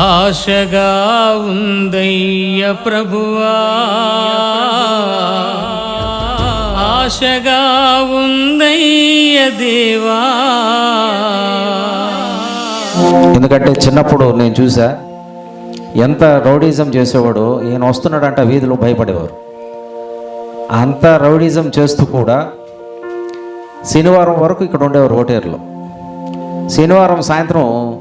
ఆశగా ఉందయ్య ప్రభువా. ఆశగా ఉందయ్య దేవా. ఎందుకంటే చిన్నప్పుడు నేను చూసా ఎంత రౌడీజం చేసేవాడు ఈయన వస్తున్నాడంట వీధిలో భయపడేవారు. అంత రౌడీజం చేస్తూ కూడా శనివారం వరకు ఇక్కడ ఉండేవారు ఓటేరులో. శనివారం సాయంత్రం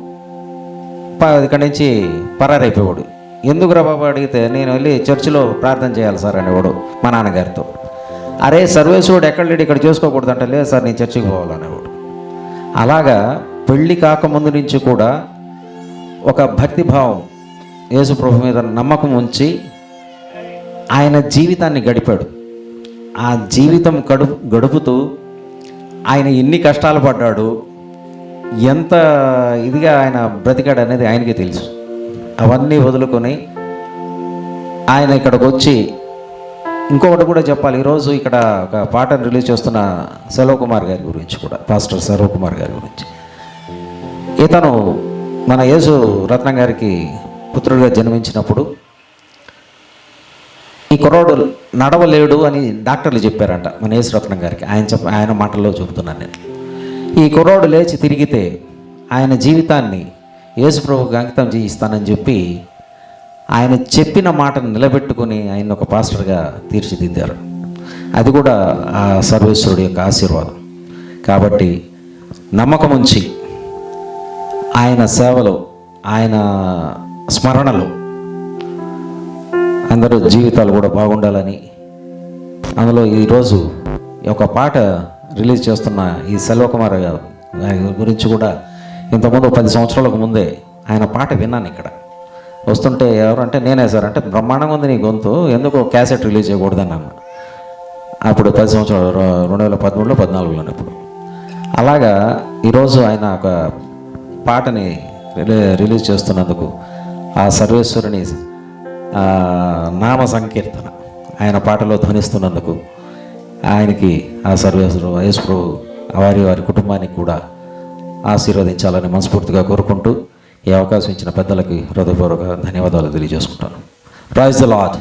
ఇక్కడి నుంచి పరారైపోయాడు. ఎందుకురా బాబు? అడిగితే నేను వెళ్ళి చర్చిలో ప్రార్థన చేయాలి సార్ అనేవాడు మా నాన్నగారితో. అరే సర్వేశ్వరుడు ఎక్కడ లేడు? ఇక్కడ చేసుకోకూడదు అంటే లేదు సార్ నేను చర్చికి పోవాలనేవాడు అలాగా పెళ్ళి కాకముందు నుంచి కూడా ఒక భక్తిభావం యేసు ప్రభు మీద నమ్మకం ఉంచి ఆయన జీవితాన్ని గడిపాడు. ఆ జీవితం గడుపు గడుపుతూ ఆయన ఎన్ని కష్టాలు పడ్డాడు ఎంత ఇదిగా ఆయన బ్రతికాడు అనేది ఆయనకే తెలుసు. అవన్నీ వదులుకొని ఆయన ఇక్కడికి వచ్చి ఇంకొకటి కూడా చెప్పాలి. ఈరోజు ఇక్కడ ఒక పాటను రిలీజ్ చేస్తున్న సెలవు కుమార్ గారి గురించి కూడా పాస్టర్ సెలవు కుమార్ గారి గురించి. ఇతను మన యేసు రత్నం గారికి పుత్రుడిగా జన్మించినప్పుడు ఈ కుర్రాడు నడవలేడు అని డాక్టర్లు చెప్పారంట మన యేసు రత్నం గారికి. ఆయన చెప్ప ఆయన మాటల్లో చెబుతున్నాను నేను. ఈ కుర్రాడు లేచి తిరిగితే ఆయన జీవితాన్ని యేసుప్రభుకి అంకితం చేయిస్తానని చెప్పి ఆయన చెప్పిన మాటను నిలబెట్టుకుని ఆయన ఒక పాస్టర్గా తీర్చిదిద్దారు. అది కూడా ఆ సర్వేశ్వరుడు యొక్క ఆశీర్వాదం. కాబట్టి నమ్మకం ఉంచి ఆయన సేవలో ఆయన స్మరణలో అందరూ జీవితాలు కూడా బాగుండాలని అందులో ఈరోజు ఒక పాట రిలీజ్ చేస్తున్న ఈ సెల్వకుమార్ గారు గురించి కూడా ఇంతకుముందు పది సంవత్సరాలకు ముందే ఆయన పాట విన్నాను ఇక్కడ. వస్తుంటే ఎవరంటే నేనే సార్ అంటే బ్రహ్మాండంగా ఉంది నీ గొంతు ఎందుకు క్యాసెట్ రిలీజ్ చేయకూడదన్నాను అప్పుడు పది సంవత్సరాలు రెండు వేల పదమూడులో పద్నాలుగులో ఇప్పుడు అలాగా ఈరోజు ఆయన ఒక పాటని రిలీజ్ చేస్తున్నందుకు ఆ సర్వేశ్వరుని నామ సంకీర్తన ఆయన పాటలో ధ్వనిస్తున్నందుకు ఆయనకి ఆ సర్వేశ్వరు యేసు ప్రభు వారి వారి కుటుంబానికి కూడా ఆశీర్వదించాలని మనస్ఫూర్తిగా కోరుకుంటూ ఈ అవకాశం ఇచ్చిన పెద్దలకి హృదయపూర్వక ధన్యవాదాలు తెలియజేసుకుంటాను. Praise lord